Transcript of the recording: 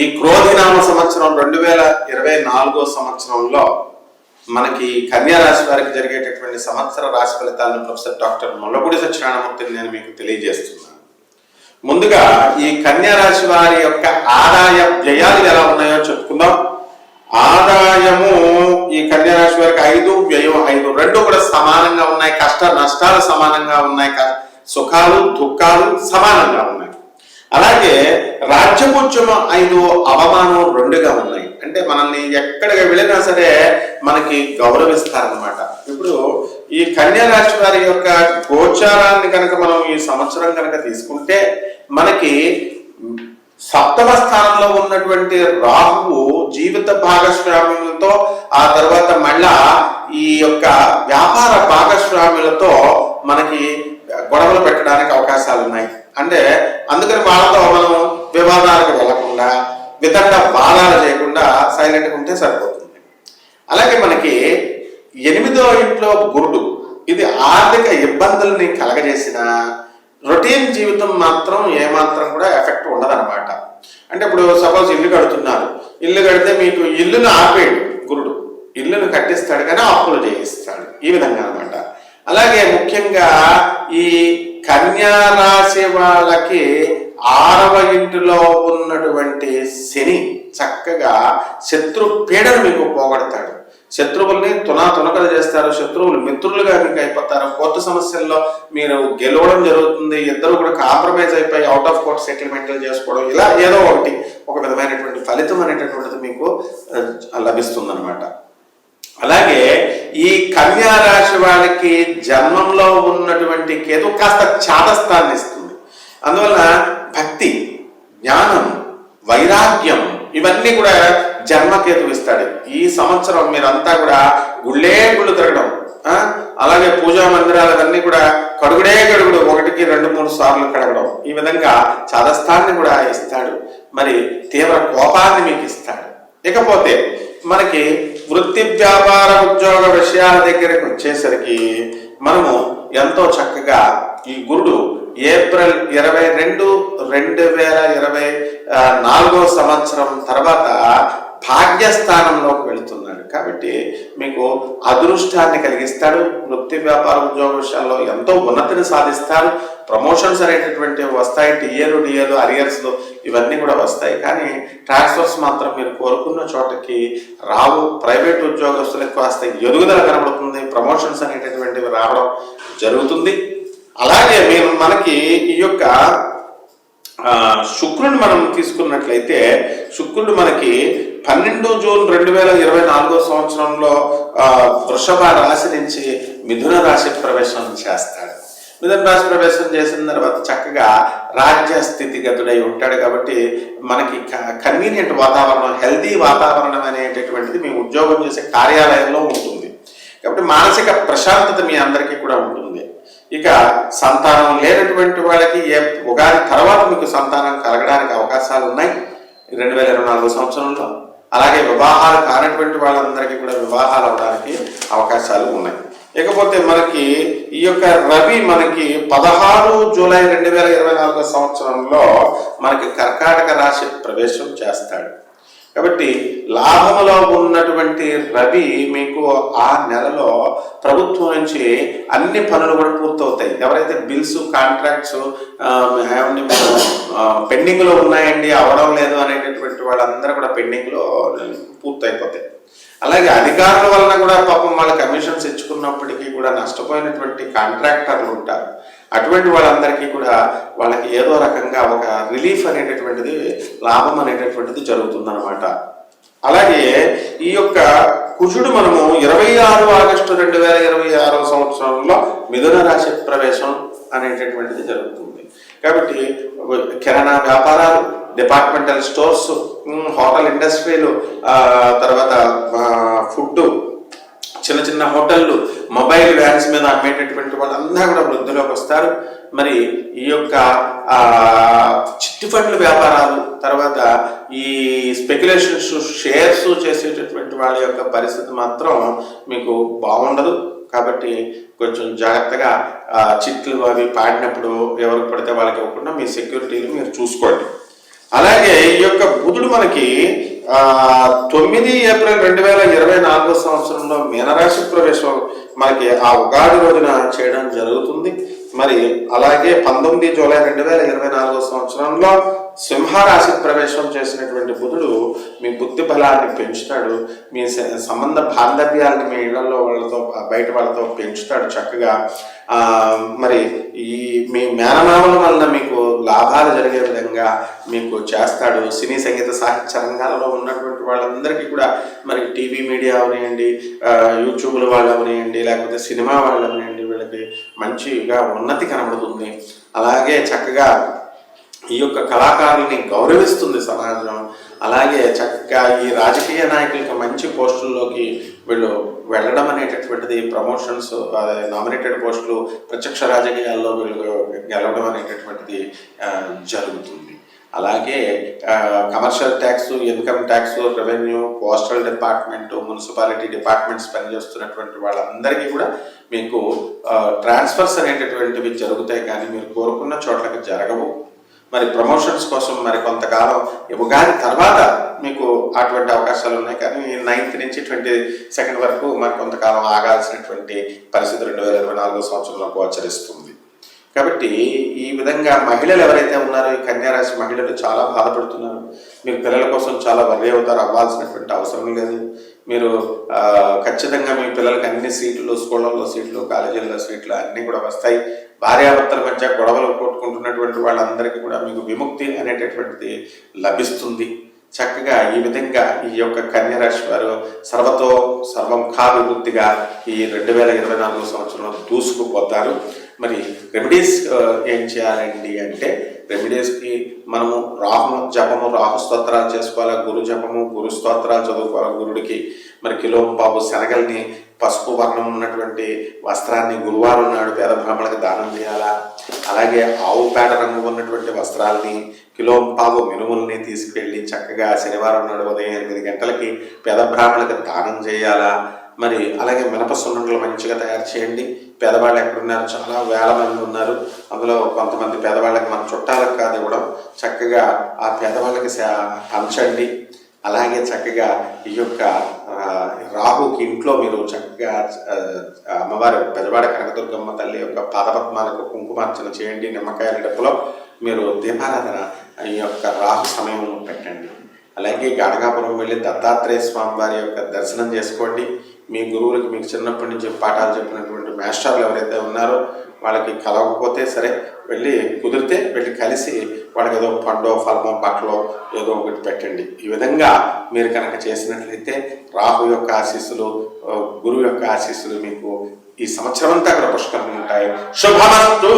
ఈ క్రోధినామ సంవత్సరం రెండు వేల ఇరవై నాలుగో సంవత్సరంలో మనకి కన్యా రాశి వారికి జరిగేటటువంటి సంవత్సర రాశి ఫలితాలను ప్రొఫెసర్ డాక్టర్ ముల్లపూడి సత్యనారాయణమూర్తిని నేను మీకు తెలియజేస్తున్నాను. ముందుగా ఈ కన్యా రాశి వారి యొక్క ఆదాయ వ్యయాలు ఎలా ఉన్నాయో చెప్పుకుందాం. ఆదాయము ఈ కన్యా రాశి వారికి ఐదు వ్యయం ఐదు రెండు కూడా సమానంగా ఉన్నాయి. కష్ట నష్టాలు సమానంగా ఉన్నాయి. సుఖాలు దుఃఖాలు సమానంగా ఉన్నాయి. అలాగే రాజ్యపుత్యము ఐదు అవమానం రెండుగా ఉన్నాయి. అంటే మనల్ని ఎక్కడికి వెళ్ళినా సరే మనకి గౌరవిస్తారనమాట ఇప్పుడు ఈ కన్యా రాశి వారి యొక్క గోచారాన్ని కనుక మనం ఈ సంవత్సరం కనుక తీసుకుంటే మనకి సప్తమ స్థానంలో ఉన్నటువంటి రాహువు జీవిత భాగస్వామ్యులతో ఆ తర్వాత మళ్ళా ఈ యొక్క వ్యాపార భాగస్వాములతో మనకి గొడవలు పెట్టడానికి అవకాశాలు ఉన్నాయి అంటే అందుకని వాళ్ళతో మనం వివాదాలకు వెళ్ళకుండా వితండ వాదాలు చేయకుండా సైలెంట్గా ఉంటే సరిపోతుంది. అలాగే మనకి ఎనిమిదో ఇంట్లో గురుడు ఇది ఆర్థిక ఇబ్బందుల్ని కలగజేసిన రొటీన్ జీవితం మాత్రం ఏమాత్రం కూడా ఎఫెక్ట్ ఉండదన్నమాట. అంటే ఇప్పుడు సపోజ్ ఇల్లు కడుతున్నారు. ఇల్లు కడితే మీకు ఇల్లును ఆపేడు గురుడు. ఇల్లును కట్టిస్తాడు కానీ అప్పులు చేయిస్తాడు. ఈ విధంగా అనమాట అలాగే ముఖ్యంగా ఈ కన్యా రాశి వాళ్ళకి ఆరవ ఇంటిలో ఉన్నటువంటి శని చక్కగా శత్రు పీడను మీకు పోగొడతాడు. శత్రువుల్ని తునా తునకలు చేస్తారు. శత్రువులు మిత్రులుగా మీకు అయిపోతారు. కోర్టు సమస్యల్లో మీరు గెలవడం జరుగుతుంది. ఇద్దరు కూడా కాంప్రమైజ్ అయిపోయి అవుట్ ఆఫ్ కోర్ట్ సెటిల్మెంట్లు చేసుకోవడం ఇలా ఏదో ఒకటి ఒక విధమైనటువంటి ఫలితం అనేటటువంటిది మీకు లభిస్తుంది అలాగే కన్యా రాశి వాళ్ళకి జన్మంలో ఉన్నటువంటి కేతు కాస్త చాదస్తాన్ని ఇస్తుంది. అందువల్ల భక్తి జ్ఞానం వైరాగ్యం ఇవన్నీ కూడా జన్మకేతు ఇస్తాడు. ఈ సంవత్సరం మీరంతా కూడా గుళ్ళే గుళ్ళు తిరగడం అలాగే పూజా మందిరాలన్నీ కూడా కడుగుడే కడుగుడు ఒకటికి రెండు మూడు సార్లు కడగడం ఈ విధంగా చాదస్తాన్ని కూడా ఇస్తాడు. మరి తీవ్ర కోపాన్ని మీకు ఇస్తాడు. ఇకపోతే మనకి వృత్తి వ్యాపార ఉద్యోగ విషయాల దగ్గరికి వచ్చేసరికి మనము ఎంతో చక్కగా ఈ గురుడు ఏప్రిల్ ఇరవై రెండు రెండు వేల ఇరవై నాలుగో సంవత్సరం తర్వాత భాగ్యస్థానంలోకి వెళుతున్నాడు. కాబట్టి మీకు అదృష్టాన్ని కలిగిస్తాడు. వృత్తి వ్యాపార ఉద్యోగ విషయాల్లో ఎంతో ఉన్నతిని సాధిస్తారు ప్రమోషన్స్ అనేటటువంటివి వస్తాయి. టీఏలు డిఏలు అరియర్స్లు ఇవన్నీ కూడా వస్తాయి. కానీ ట్రాన్స్ఫర్స్ మాత్రం మీరు కోరుకున్న చోటకి రావు. ప్రైవేట్ ఉద్యోగస్తులకు కాస్త ఎదుగుదల కనబడుతుంది. ప్రమోషన్స్ అనేటటువంటివి రావడం జరుగుతుంది. అలాగే మీరు మనకి ఈ యొక్క శుక్రుడు మనం తీసుకున్నట్లయితే శుక్రుడు మనకి పన్నెండు జూన్ రెండు వేల ఇరవై నాలుగో సంవత్సరంలో వృషభ రాశి నుంచి మిథున రాశి ప్రవేశం చేస్తాడు. మిథున రాశి ప్రవేశం చేసిన తర్వాత చక్కగా రాజ్య స్థితిగతుడై ఉంటాడు కాబట్టి మనకి కన్వీనియంట్ వాతావరణం హెల్తీ వాతావరణం అనేటటువంటిది మీ ఉద్యోగం చేసే కార్యాలయంలో ఉంటుంది. కాబట్టి మానసిక ప్రశాంతత మీ అందరికీ కూడా ఉంటుంది. ఇక సంతానం లేనటువంటి వాళ్ళకి ఏ ఉగాది తర్వాత మీకు సంతానం కలగడానికి అవకాశాలు ఉన్నాయి? రెండు వేల ఇరవై నాలుగు సంవత్సరంలో. అలాగే వివాహాలు కానటువంటి వాళ్ళందరికీ కూడా వివాహాలు అవడానికి అవకాశాలు ఉన్నాయి. ఇకపోతే మనకి ఈ యొక్క రవి మనకి పదహారు జూలై రెండు వేల ఇరవై నాలుగో సంవత్సరంలో మనకి కర్కాటక రాశి ప్రవేశం చేస్తాడు. కాబట్టి లాభంలో ఉన్నటువంటి రవి మీకు ఆ నెలలో ప్రభుత్వం నుంచి అన్ని పనులు కూడా పూర్తవుతాయి. ఎవరైతే బిల్స్ కాంట్రాక్ట్స్ పెండింగ్లో ఉన్నాయండి అవడం లేదు అనేటటువంటి వాళ్ళందరూ కూడా పెండింగ్లో పూర్తయిపోతాయి. అలాగే అధికారుల వలన కూడా పాపం వాళ్ళ కమిషన్స్ ఇచ్చుకున్నప్పటికీ కూడా నష్టపోయినటువంటి కాంట్రాక్టర్లు ఉంటారు. అటువంటి వాళ్ళందరికీ కూడా వాళ్ళకి ఏదో రకంగా ఒక రిలీఫ్ అనేటటువంటిది లాభం అనేటటువంటిది జరుగుతుందన్నమాట. అలాగే ఈ యొక్క కుజుడు మనము ఇరవై ఆరు ఆగస్టు రెండు వేల ఇరవై ఆరో సంవత్సరంలో మిథున రాశి ప్రవేశం అనేటటువంటిది జరుగుతుంది. కాబట్టి కిరాణా వ్యాపారాలు డిపార్ట్మెంటల్ స్టోర్స్ హోటల్ ఇండస్ట్రీలు తర్వాత ఫుడ్ చిన్న చిన్న హోటళ్ళు మొబైల్ వ్యాన్స్ మీద అమ్మేటటువంటి వాళ్ళందరూ కూడా వృద్ధిలోకి వస్తారు. మరి ఈ యొక్క చిట్టి ఫండ్ల వ్యాపారాలు తర్వాత ఈ స్పెక్యులేషన్స్ షేర్స్ చేసేటటువంటి వాళ్ళ యొక్క పరిస్థితి మాత్రం మీకు బాగుండదు. కాబట్టి కొంచెం జాగ్రత్తగా చిట్లు అవి పాడినప్పుడు ఎవరికి పడితే వాళ్ళకి ఇవ్వకుండా మీ సెక్యూరిటీని మీరు చూసుకోండి. అలాగే ఈ యొక్క బుధుడు మనకి తొమ్మిది ఏప్రిల్ రెండు వేల ఇరవై నాలుగో సంవత్సరంలో మీనరాశి ప్రవేశం మనకి ఆ ఉగాది రోజున చేయడం జరుగుతుంది. మరి అలాగే పంతొమ్మిది జూలై రెండు వేల ఇరవై నాలుగో సంవత్సరంలో సింహరాశి ప్రవేశం చేసినటువంటి బుధుడు మీ బుద్ధి బలాన్ని పెంచుతాడు మీ సంబంధ బాంధవ్యాలని మీ ఇళ్ళలో వాళ్ళతో బయట వాళ్ళతో పెంచుతాడు చక్కగా. మరి ఈ మీ మేనమామల వలన మీకు లాభాలు జరిగే విధంగా మీకు చేస్తాడు. సినీ సంగీత సాహిత్య రంగాలలో ఉన్నటువంటి వాళ్ళందరికీ కూడా మరి టీవీ మీడియా అవనివ్వండి యూట్యూబ్ల వాళ్ళు అవనివ్వండి లేకపోతే సినిమా వాళ్ళు అవనివ్వండి వీళ్ళకి మంచిగా ఉన్నతి కనబడుతుంది. అలాగే చక్కగా ఈ యొక్క కళాకారుల్ని గౌరవిస్తుంది సమాజం. అలాగే చక్కగా ఈ రాజకీయ నాయకులకి మంచి పోస్టుల్లోకి వీళ్ళు వెళ్ళడం అనేటటువంటిది ప్రమోషన్స్ నామినేటెడ్ పోస్టులు ప్రత్యక్ష రాజకీయాల్లో వీళ్ళు గెలవడం అనేటటువంటిది జరుగుతుంది. అలాగే commercial tax income tax revenue postal department municipality departments పనిచేస్తున్నటువంటి వాళ్ళందరికీ కూడా మీకు ట్రాన్స్ఫర్స్ అనేటటువంటివి జరుగుతాయి కానీ మీరు కోరుకున్న చోట్లకి జరగవు. మరి ప్రమోషన్స్ కోసం మరి కొంతకాలం ఈ ఉగాది తర్వాత మీకు అటువంటి అవకాశాలు ఉన్నాయి కానీ నైన్త్ నుంచి ట్వంటీ సెకండ్ వరకు మరి కొంతకాలం ఆగాల్సినటువంటి పరిస్థితి రెండు వేల ఇరవై నాలుగో సంవత్సరంలో గోచరిస్తుంది. కాబట్టి ఈ విధంగా మహిళలు ఎవరైతే ఉన్నారో ఈ కన్యారాశి మహిళలు చాలా బాధపడుతున్నారు. మీరు పిల్లల కోసం చాలా వర్రీ అవుతారు అవ్వాల్సినటువంటి అవసరం లేదు. మీరు ఖచ్చితంగా మీ పిల్లలకి అన్ని సీట్లు స్కూళ్ళల్లో సీట్లు కాలేజీల్లో సీట్లు అన్నీ కూడా వస్తాయి. భార్యాభర్తల మధ్య గొడవలు కొట్టుకుంటున్నటువంటి వాళ్ళందరికీ కూడా మీకు విముక్తి అనేటటువంటిది లభిస్తుంది. చక్కగా ఈ విధంగా ఈ యొక్క కన్యరాశి వారు సర్వతో సర్వం కాభివృద్ధిగా ఈ రెండు వేల ఇరవై నాలుగో సంవత్సరంలో దూసుకుపోతారు. మరి రెమెడీస్ ఏం చేయాలండి అంటే రెమెడీస్కి మనము రాహు జపము రాహు స్తోత్రాలు చేసుకోవాలి గురు జపము గురు స్తోత్రాలు చదువుకోవాలి గురుడికి? మరి కిలో పాపు శనగల్ని పసుపు వర్ణం ఉన్నటువంటి వస్త్రాన్ని గురువారం నాడు పేద బ్రాహ్మణులకు దానం చేయాలా? అలాగే ఆవు పేడ రంగు ఉన్నటువంటి వస్త్రాల్ని కిలో పావు మినుముల్ని తీసుకెళ్ళి చక్కగా శనివారం నాడు ఉదయం ఎనిమిది గంటలకి పేద బ్రాహ్మణులకు దానం చేయాలా? మరి అలాగే మినప సున్నుండలు మంచిగా తయారు చేయండి. పేదవాళ్ళు ఎక్కడున్నారు? చాలా వేల మంది ఉన్నారు. అందులో కొంతమంది పేదవాళ్ళకి మన చుట్టాలకు కాదు ఇవ్వడం. చక్కగా ఆ పేదవాళ్ళకి పంచండి. అలాగే చక్కగా ఈ యొక్క రాహుకి ఇంట్లో మీరు చక్కగా అమ్మవారి పెదవాడ కనకదుర్గమ్మ తల్లి యొక్క పాదపద్మాలకు కుంకుమార్చన చేయండి. నిమ్మకాయల డప్పులో మీరు దీపారాధన ఈ యొక్క రాహు సమయంలో పెట్టండి. అలాగే గణగాపురం వెళ్ళి దత్తాత్రేయ స్వామి వారి యొక్క దర్శనం చేసుకోండి. మీ గురువులకు మీకు చిన్నప్పటి నుంచి పాఠాలు చెప్పినటువంటి మాస్టర్లు ఎవరైతే ఉన్నారో వాళ్ళకి కలవకపోతే సరే వెళ్ళి కుదిరితే వెళ్ళి కలిసి వాళ్ళకి ఏదో పండో ఫలమో బట్టలో ఏదో ఒకటి పెట్టండి. ఈ విధంగా మీరు కనుక చేసినట్లయితే రాహు యొక్క ఆశీస్సులు గురువు యొక్క ఆశీస్సులు మీకు ఈ సంవత్సరం అంతా కూడా పుష్కలంగా ఉంటాయి. శుభమస్తు!